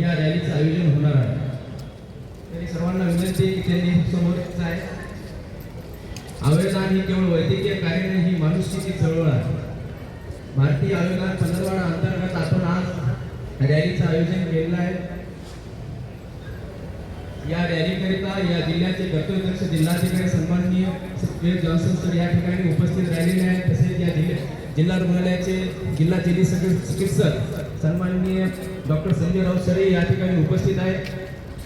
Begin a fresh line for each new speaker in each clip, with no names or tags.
या रॅलीचं आयोजन होणार आहे. तरी सर्वांना विनंती की त्यांनी समोर आहे. अवयदान ही केवळ वैद्यकीय कार्य नाही ही माणुसकीची चळवळ आहे. भारतीय आयोगात पंधरवाडा अंतर्गत आपण आज रॅलीचं आयोजन केलेलं आहे. या रॅलीकरिता या जिल्ह्याचे कर्तव्यदक्ष जिल्हाधिकारी सन्माननीय सुखदेव जॉन्सन सर या ठिकाणी उपस्थित राहिलेले आहेत. तसेच या जिल्ह्या जिल्हा रुग्णालयाचे जिल्हा चिकित्सक चिकित्सक सन्माननीय डॉक्टर संजय राऊत सर या ठिकाणी उपस्थित आहेत.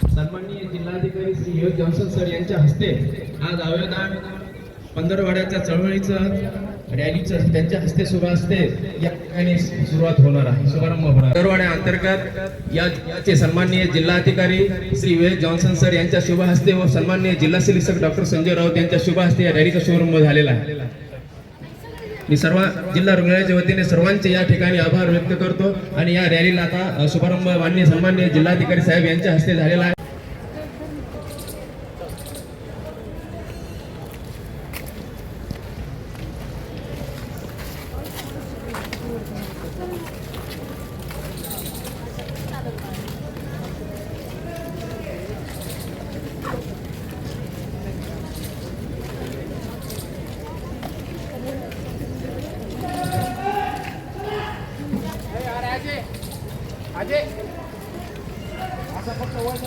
सन्माननीय जिल्हाधिकारी श्री योग जॉन्सन सर यांच्या हस्ते आज अवयदान पंधरवाड्याच्या चळवळीचं रॅलीचं त्यांच्या हस्ते शुभ असते. या ठिकाणी सुरुवात होणार आहे. शुभारंभ होणार पंधरवाड्या अंतर्गत या याचे सन्माननीय जिल्हाधिकारी श्री विवेक जॉन्सन सर यांच्या शुभ हस्ते व सन्माननीय जिल्हा शिक्षक डॉक्टर संजय राऊत यांच्या शुभ हस्ते या रॅलीचा शुभारंभ झालेला आहे. मी सर्व जिल्हा रुग्णालयाच्या वतीने सर्वांचे या ठिकाणी आभार व्यक्त करतो आणि या रॅलीला आता शुभारंभ माननीय सन्माननीय जिल्हाधिकारी साहेब यांच्या हस्ते झालेला आहे.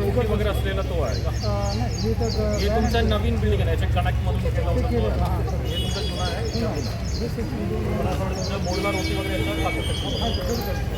त्याला रोटी वगैरे असलेला तो आहे का
नाही हे तर
हे तुमचं नवीन बिल्डिंग आहे याच्या कनेक्टमधून घेतलेला होता तो आहे. हे तुमचं जुनं आहे हे नवीन आहे. मला असं वाटतं तुमच्या मोडला रोटी वगैरे याच्यावर टाकू शकतो त्याचं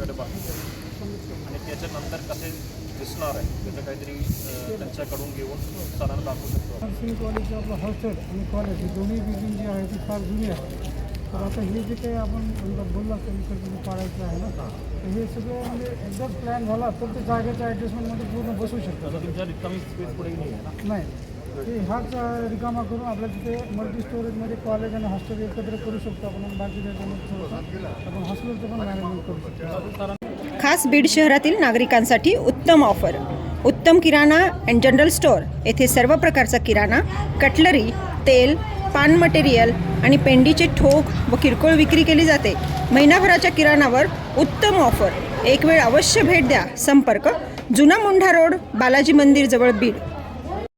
तुमच्या तुमच्याकडे बाकी. आणि त्याच्यानंतर कसे दिसणार आहे त्याचं काहीतरी त्यांच्याकडून घेऊन सरांना दाखवू शकतो
नर्सिंग कॉलेजचं आपलं हॉस्टेल आणि कॉलेज ही दोन्ही बिल्डिंग जी आहे ती फार जुनी आहे तर आता हे जे काही आपण बोलला इकडे पाडायचं आहे ना तर हे सगळं म्हणजे एकदाच प्लॅन झाला तर ते जागेच्या ॲडजस्टमेंटमध्ये पूर्ण बसू शकतं.
तुमच्या रिकामी स्पेस पुढे नाही
नाही. ते हाच रिकामा करून आपल्या तिथे मल्टी स्टोरेजमध्ये कॉलेज आणि हॉस्टेल एकत्र करू शकतो आपण. बाकी आपण हॉस्टेलचं पण मॅनेजमेंट करू शकतो.
खास बीड शहरातील नागरिकांसाठी उत्तम ऑफर उत्तम किराणा अँड जनरल स्टोअर येथे सर्व प्रकारचा किराणा कटलरी तेल पान मटेरियल आणि पेंडीचे ठोक व किरकोळ विक्री केली जाते. महिनाभराच्या किराणावर उत्तम ऑफर एक वेळ अवश्य भेट द्या. संपर्क जुना मुंढा रोड बालाजी मंदिर जवळ बीड.